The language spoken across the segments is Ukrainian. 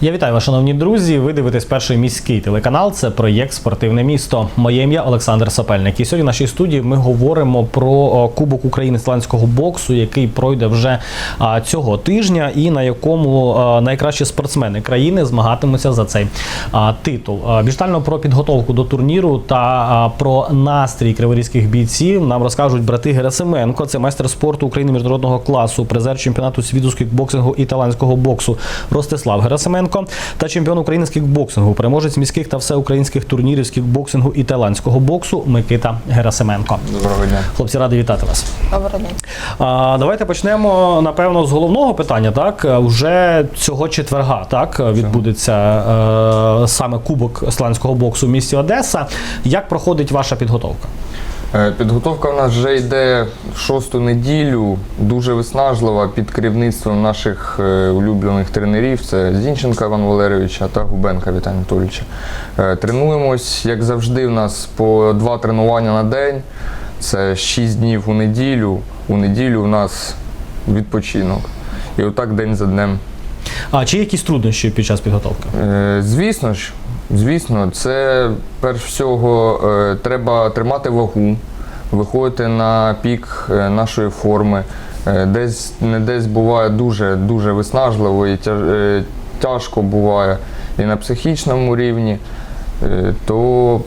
Я вітаю вас, шановні друзі. Ви дивитесь перший міський телеканал. Це проєкт Спортивне місто. Моє ім'я Олександр Сапельник. І сьогодні в нашій студії ми говоримо про Кубок України сланського боксу, який пройде вже цього тижня, і на якому найкращі спортсмени країни змагатимуться за цей титул. Детально про підготовку до турніру та про настрій криворізьких бійців нам розкажуть брати Герасименко. Це майстер спорту України міжнародного класу, призер чемпіонату світу з кікбоксингу і талантського боксу Ростислав Герасименко та чемпіон України з кікбоксингу, переможець міських та всеукраїнських турнірів з кікбоксингу і талантського боксу Микита Герасименко. Доброго дня. Хлопці, радий вітати вас. Добрий день. А, давайте почнемо напевно з головного питання. Так вже цього четверга так відбудеться е, саме кубок сланського боксу в місті Одеса. Як проходить ваша підготовка? Е, Підготовка в нас вже йде шосту неділю, дуже виснажлива під керівництвом наших е, улюблених тренерів. Це Зінченка Іван Валерійовича та Губенка Віталія Анатолійовича. Е, Тренуємось, як завжди, в нас по два тренування на день. Це 6 днів у неділю. У неділю у нас відпочинок. І отак день за днем. А чи якісь труднощі під час підготовки? Звісно ж, звісно, це перш всього е, треба тримати вагу, виходити на пік е, нашої форми. Е, Десь не десь буває дуже дуже виснажливо і тяжко буває і на психічному рівні, то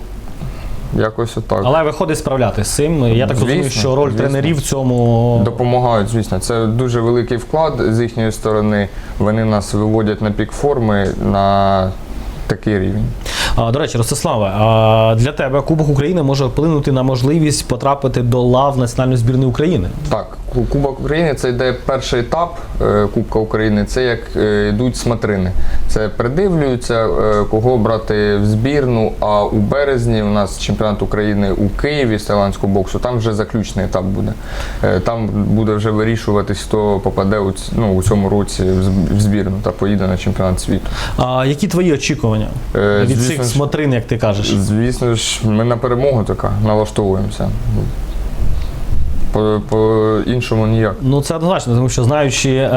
якось отак. Але виходить справлятися з цим. Я так розумію, що роль звісно. тренерів в цьому Допомагають, звісно. Це дуже великий вклад з їхньої сторони. Вони нас виводять на пік форми на такий рівень. До речі, Ростиславе, для тебе Кубок України може вплинути на можливість потрапити до лав національної збірної України. Так, Кубок України це йде перший етап е, Кубка України. Це як е, йдуть смотрини. Це придивлюються, е, кого брати в збірну. А у березні у нас чемпіонат України у Києві з тайландського боксу. Там вже заключний етап буде. Там буде вже вирішуватись, хто попаде у, ну, у цьому році в збірну та поїде на чемпіонат світу. А які твої очікування від звісно ж- смотрин, як ти кажеш? Звісно ж, ми на перемогу така налаштовуємося. По, по іншому ніяк. Ну це однозначно, тому що знаючи е,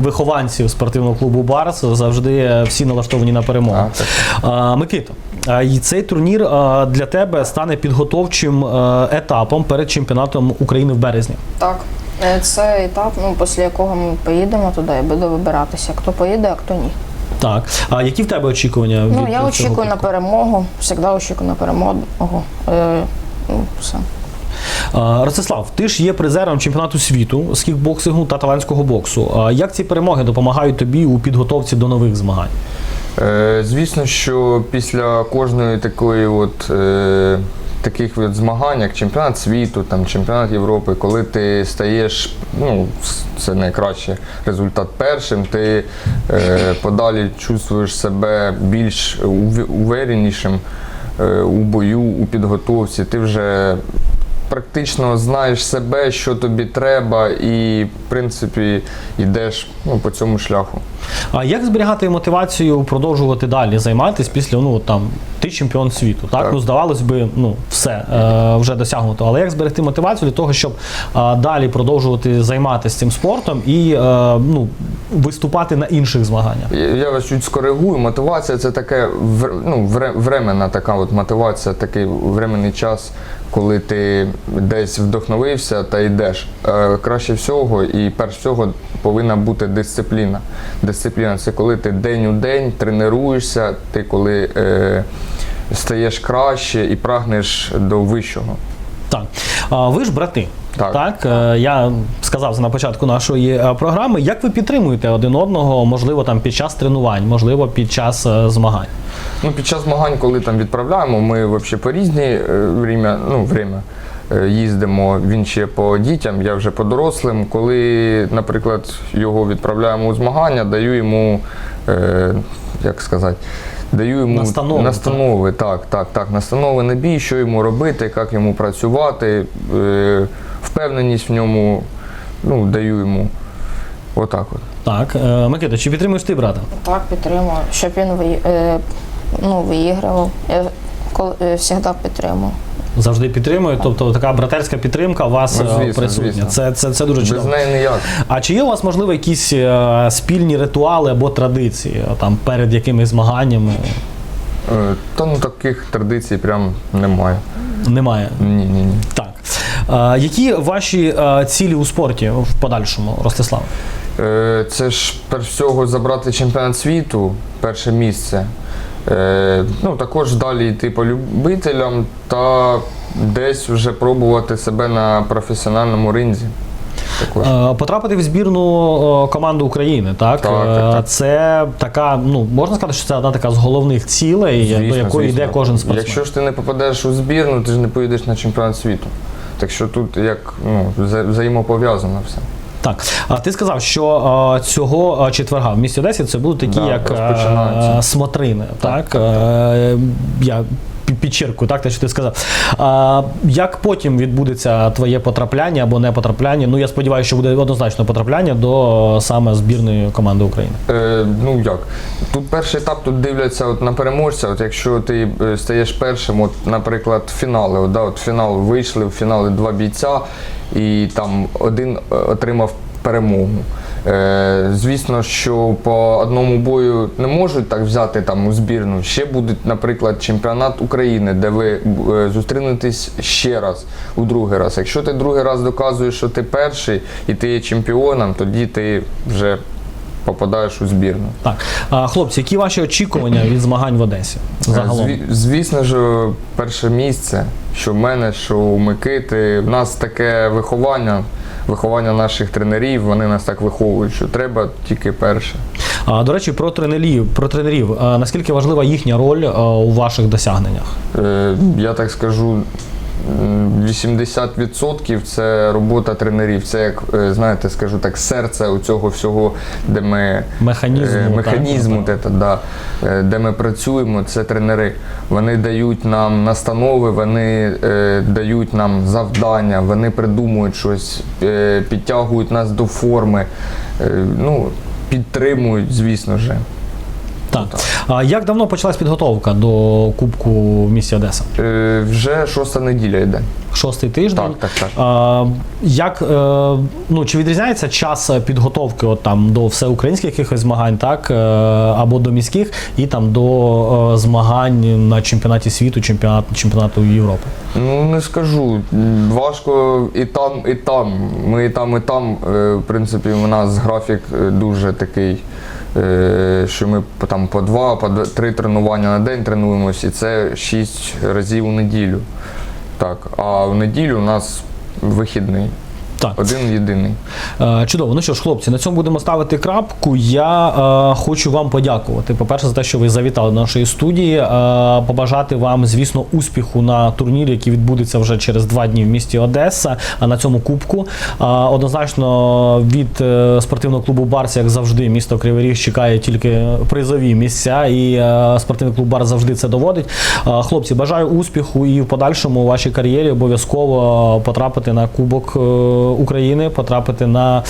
вихованців спортивного клубу Барс, завжди всі налаштовані на перемогу. А, так. А, Микито, а, і цей турнір для тебе стане підготовчим е, етапом перед чемпіонатом України в березні. Так, е, це етап, ну, після якого ми поїдемо туди і буде вибиратися, хто поїде, а хто ні. Так. А які в тебе очікування? Ну, від я цього очікую на кубку? перемогу, завжди очікую на перемогу. Е, ну, все. А, Ростислав, ти ж є призером чемпіонату світу з кікбоксингу та талантського боксу. А як ці перемоги допомагають тобі у підготовці до нових змагань? Е, звісно, що після кожної такої от. Е, Таких от змагань, як чемпіонат світу, там чемпіонат Європи, коли ти стаєш, ну це найкращий результат першим, ти е, подалі чувствуєш себе більш ув- уверенішим е, у бою, у підготовці. Ти вже практично знаєш себе, що тобі треба, і в принципі йдеш ну, по цьому шляху. А як зберігати мотивацію продовжувати далі займатися після ну там ти чемпіон світу? Так, Так. ну здавалось би, ну все е, вже досягнуто. Але як зберегти мотивацію для того, щоб е, далі продовжувати займатися цим спортом і е, ну виступати на інших змаганнях? Я- Я вас чуть скоригую. Мотивація це таке ну, временна така от мотивація, такий временний час, коли ти десь вдохновився та йдеш. Е, краще всього і перш всього повинна бути дисципліна. Дисципліна це коли ти день у день тренуєшся, ти коли е, стаєш краще і прагнеш до вищого. Так, а, ви ж брати. Так. е, я сказав на початку нашої е, програми. Як ви підтримуєте один одного, можливо, там під час тренувань, можливо, під час е, змагань? Ну, під час змагань, коли там відправляємо, ми взагалі по різні время, ну, время їздимо. Він ще по дітям, я вже по дорослим. Коли, наприклад, його відправляємо у змагання, даю йому, е, як сказати, даю йому Настанови, настанови так, так, так, настанови на бій, що йому робити, як йому працювати, е, впевненість в ньому, ну, даю йому. Отак от. Так, е, Микита, чи підтримуєш ти брата? Так, підтримую, щоб він ви- е, ну, виігрував. Я коли е, завжди підтримую. Завжди підтримують. Тобто така братерська підтримка у вас Ну, е, звісно, присутня. звісно. Це, це, це дуже Без чудово. неї ніяк. А чи є у вас, можливо, якісь е, спільні ритуали або традиції е, там перед якимись змаганнями? Е, Та ну таких традицій прям немає. Немає. Ні, ні, ні. Так. Е, які ваші е, цілі у спорті в подальшому, Ростислав? Е, Це ж перш всього забрати чемпіонат світу, перше місце. Е, Ну, також далі йти по любителям та десь вже пробувати себе на професіональному ринзі. Також. Е, Потрапити в збірну е, команду України, так? Так, так, так. Це така, ну можна сказати, що це одна така з головних цілей, до якої йде кожен спортсмен. Якщо ж ти не попадеш у збірну, ти ж не поїдеш на чемпіонат світу. Так що тут як ну, взаємопов'язано все. Так, а ти сказав, що цього четверга в місті Одесі це будуть такі, Да, як розпочинаються. е, смотрини. Так, Е, я пі- підчеркую, так, те, що ти сказав. А, як потім відбудеться твоє потрапляння або не потрапляння? Ну я сподіваюся, що буде однозначно потрапляння до саме збірної команди України. Е, ну як? Тут перший етап тут дивляться от на переможця. От якщо ти е, стаєш першим, от, наприклад, фінали, от, да, от фінал вийшли, в фінали два бійця, і там один е, отримав перемогу. Е, звісно, що по одному бою не можуть так взяти там у збірну. Ще буде, наприклад, чемпіонат України, де ви е, зустрінетесь ще раз у другий раз. Якщо ти другий раз доказуєш, що ти перший і ти є чемпіоном, тоді ти вже попадаєш у збірну. Так, а, хлопці, які ваші очікування від змагань в Одесі? Загалом звісно ж, перше місце, що в мене, що у Микити. В нас таке виховання, виховання наших тренерів, вони нас так виховують, що треба тільки перше. а, до речі, про тренерів, про тренерів. А, наскільки важлива їхня роль а, у ваших досягненнях? Е, я так скажу. М, 80% це робота тренерів. Це як е, знаєте, скажу так, серце у цього всього, де ми Механізму, е, так, механізму, так. те, да, е, де ми працюємо, це тренери. Вони дають нам настанови, вони е, дають нам завдання, вони придумують щось, е, підтягують нас до форми, е, ну, підтримують, звісно ж. Так. А, як давно почалась підготовка до Кубку в місті Одеса? Е, вже шоста неділя йде. Шостий тиждень. Так, так, так. А, як, е, ну, чи відрізняється час підготовки от, там, до всеукраїнських якихось змагань, так, е, або до міських, і там до е, змагань на чемпіонаті світу, чемпіонат, чемпіонату Європи? Ну не скажу. Важко і там, і там. Ми і там, і там. Е, В принципі, у нас графік е, дуже такий, що ми там по два, по три тренування на день тренуємось, і це шість разів у неділю. Так, а в неділю у нас вихідний. Так. Один єдиний. Е, Чудово. Ну що ж, хлопці, на цьому будемо ставити крапку. Я е, хочу вам подякувати. По-перше, за те, що ви завітали до нашої студії. Е, побажати вам, звісно, успіху на турнірі, який відбудеться вже через два дні в місті Одеса, а на цьому кубку. Е, однозначно від е, спортивного клубу Барс, як завжди, місто Кривий Ріг чекає тільки призові місця, і е, спортивний клуб Барс завжди це доводить. Е, хлопці, бажаю успіху і в подальшому у вашій кар'єрі обов'язково потрапити на Кубок е, України, потрапити на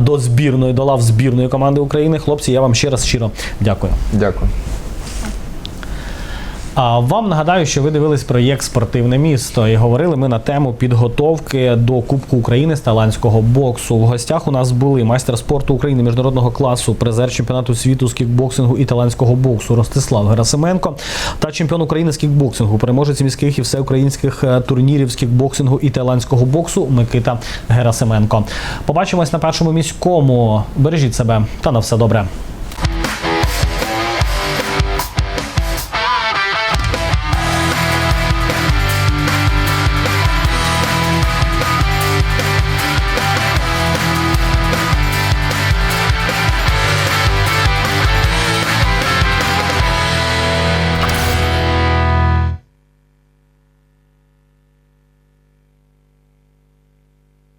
до збірної, до лав збірної команди України. Хлопці, я вам ще раз щиро дякую. Дякую. А вам нагадаю, що ви дивились проєкт Спортивне місто і говорили ми на тему підготовки до Кубку України з талантського боксу. В гостях у нас були майстер спорту України міжнародного класу, призер чемпіонату світу з кікбоксингу і талантського боксу Ростислав Герасименко та чемпіон України з кікбоксингу, переможець міських і всеукраїнських е, турнірів з кікбоксингу і талантського боксу Микита Герасименко. Побачимось на першому міському. Бережіть себе та на все добре.